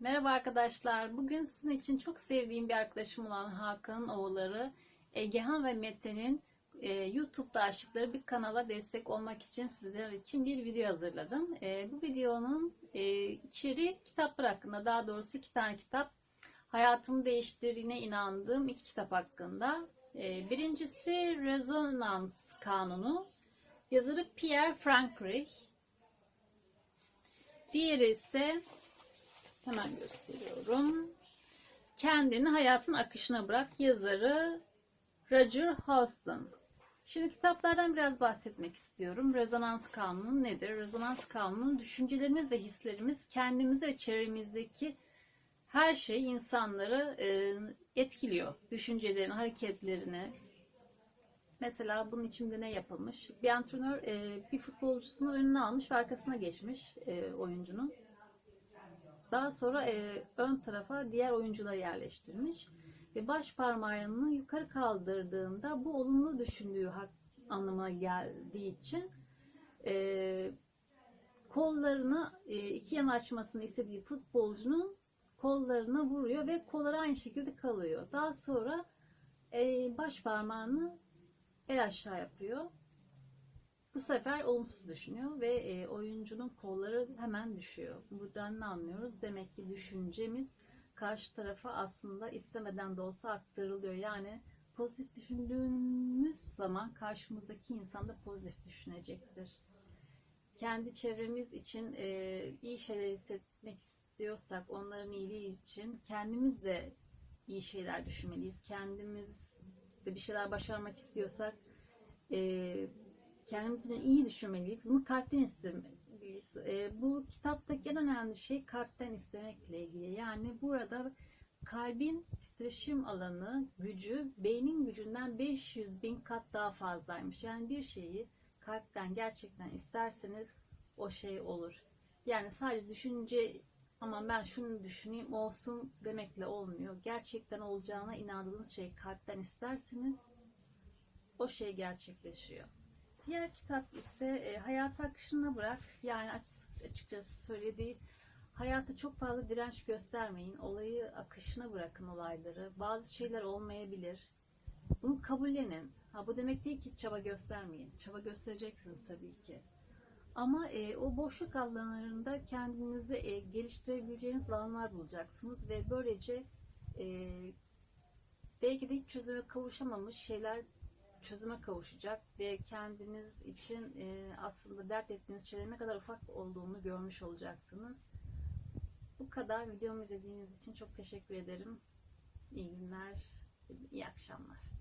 Merhaba arkadaşlar. Bugün sizin için çok sevdiğim bir arkadaşım olan Hakan'ın oğulları Egehan ve Mete'nin e, YouTube'da açtıkları bir kanala destek olmak için sizler için bir video hazırladım. E, bu videonun e, içeriği kitaplar hakkında. Daha doğrusu iki tane kitap. Hayatımı değiştirdiğine inandığım iki kitap hakkında. E, birincisi Rezonans Kanunu. Yazarı Pierre Frankrich. Diğeri ise Hemen gösteriyorum. Kendini hayatın akışına bırak yazarı Roger Houston. Şimdi kitaplardan biraz bahsetmek istiyorum. Rezonans kanunu nedir? Rezonans kanunu düşüncelerimiz ve hislerimiz kendimizi ve çevremizdeki her şeyi insanları e, etkiliyor. Düşüncelerini, hareketlerini. Mesela bunun içinde ne yapılmış? Bir antrenör e, bir futbolcusunu önüne almış ve arkasına geçmiş e, oyuncunun. Daha sonra e, ön tarafa diğer oyuncuları yerleştirmiş. Ve baş parmağını yukarı kaldırdığında bu olumlu düşündüğü hak, anlamına geldiği için e, kollarını e, iki yana açmasını istediği futbolcunun kollarına vuruyor ve kolları aynı şekilde kalıyor. Daha sonra e, baş parmağını el aşağı yapıyor. Bu sefer olumsuz düşünüyor ve e, oyuncunun kolları hemen düşüyor. Buradan ne anlıyoruz? Demek ki düşüncemiz karşı tarafa aslında istemeden de olsa aktarılıyor. Yani pozitif düşündüğümüz zaman karşımızdaki insan da pozitif düşünecektir. Kendi çevremiz için e, iyi şeyler hissetmek istiyorsak, onların iyiliği için kendimiz de iyi şeyler düşünmeliyiz. Kendimiz de bir şeyler başarmak istiyorsak e, kendimiz için iyi düşünmeliyiz. Bunu kalpten istemeliyiz. E, bu kitaptaki en önemli şey kalpten istemekle ilgili. Yani burada kalbin titreşim alanı, gücü, beynin gücünden 500 bin kat daha fazlaymış. Yani bir şeyi kalpten gerçekten isterseniz o şey olur. Yani sadece düşünce ama ben şunu düşüneyim olsun demekle olmuyor. Gerçekten olacağına inandığınız şey kalpten isterseniz o şey gerçekleşiyor. Diğer kitap ise e, hayat akışına bırak. Yani açıkçası söylediği hayata çok fazla direnç göstermeyin. Olayı akışına bırakın olayları. Bazı şeyler olmayabilir. Bunu kabullenin. Ha, bu demek değil ki çaba göstermeyin. Çaba göstereceksiniz tabii ki. Ama e, o boşluk alanlarında kendinizi e, geliştirebileceğiniz alanlar bulacaksınız ve böylece e, belki de hiç çözüme kavuşamamış şeyler çözüme kavuşacak ve kendiniz için e, aslında dert ettiğiniz şeylerin ne kadar ufak olduğunu görmüş olacaksınız. Bu kadar videomu izlediğiniz için çok teşekkür ederim. İyi günler, iyi akşamlar.